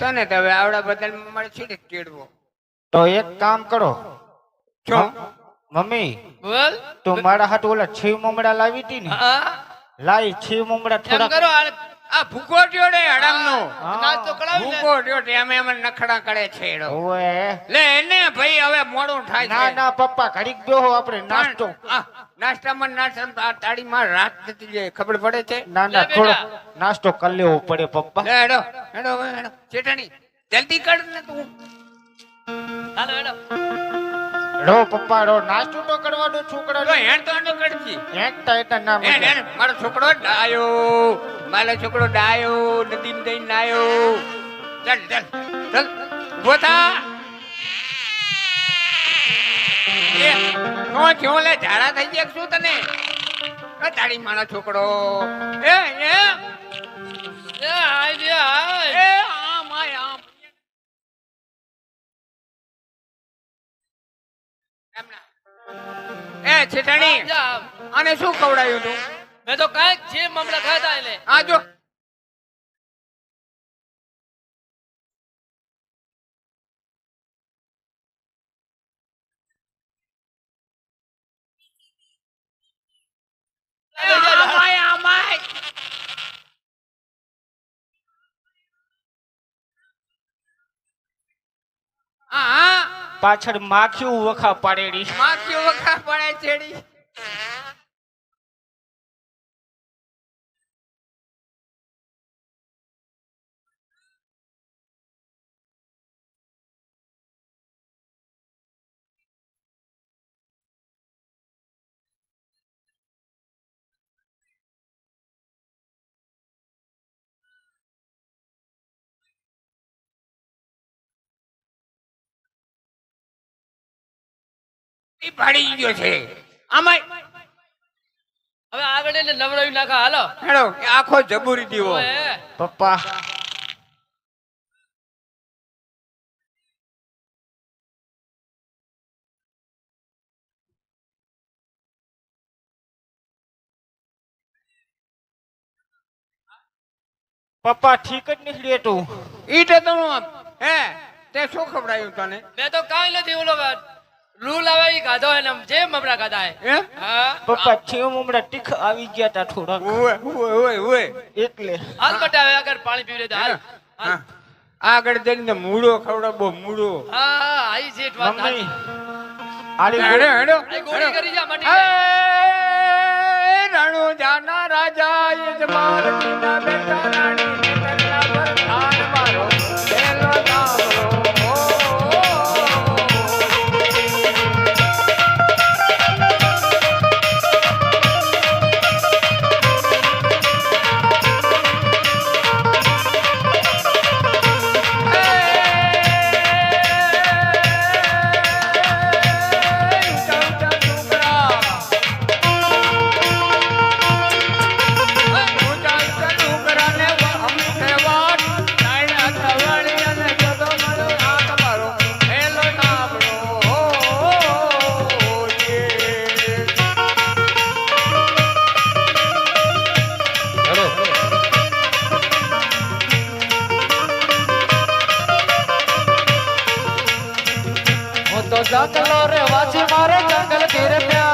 તને તો હવે આવડા બદલ મારે છે જ કેળવો. તો એક કામ કરો. જો મમ્મી બોલ. તું મારા હાથ ઓલા છીવ મમડા લાવી હતી ને. લાઈ છીવ મમડા થોડા કરો આ ભૂકો ટ્યો ને હડામનો હા. તો ભૂકો ટ્યો તે અમે અમે નખડા કરે છે એડો. ઓએ લે એને ભાઈ હવે મોડું થાય ના ના પપ્પા ઘડીક બેહો આપણે નાસ્તો. નાસ્તામાં નાસ્તા આ તાળીમાં રાત જતી જાય ખબર પડે છે? ના ના થોડો નાસ્તો કરી લેવો પડે પપ્પા. લે હેડો હેડો હેડો. ચેટાણી જલ્દી કર ને તું. હાલો હેડો. રો પપ્પા રો નાસ્તો તો કરવાનો છોકરા તો હેડ તો હેડો કરજી. એકતા એટલે ના હેડ. હેડ મારો છોકરો ડાયો મારો છોકરો ડાયો નદી જઈને નાયો. ચાલ ચાલ ચાલ. ઊભો થા. એ શું થયું લે ઝાડા થઈ ગયા શું તને? તારી મારો છોકરો. એ એ. એ હાય જે હાય એ આમ આમ. છેટાણી. અને આને શું ખવડાયું તું? મેં તો કાંઈક જે મમડા ખાતા એને. આ જો. પાછળ માખ્યું વખા પાડેડી. માખીઓ વખા પડે છેડી. ઈ ભાડી ગયો છે. આમાં હવે આગળ એને નવરાવી નાખા હાલો. હેડો કે આખો જબુરી દીવો. પપ્પા. પપ્પા ઠીક જ નીકળીએ તું ઈ તે તો હે તે શું ખવડાયું તને? મેં તો કાંઈ નથી ઓલો રૂ લાવે ઈ ખાધો એને જે મમડા ખાધા હે હે હા પપ્પા આવી ગયા તા થોડા ઓય ઓય ઓય ઓય એટલે. હાલ બટાવે આગળ પાણી પીવડે તો હાલ. હા. આગળ જઈને મૂળો ખવડાવો મૂળો. હા હા આઈ છે વાત મમ્મી હેડો હેડો. ગોળી કરી જા મટી જાય જાના રાજા યજમાન બેટા તો જંગલો રે વાંચી મારે જંગલ ધીરે પ્યાર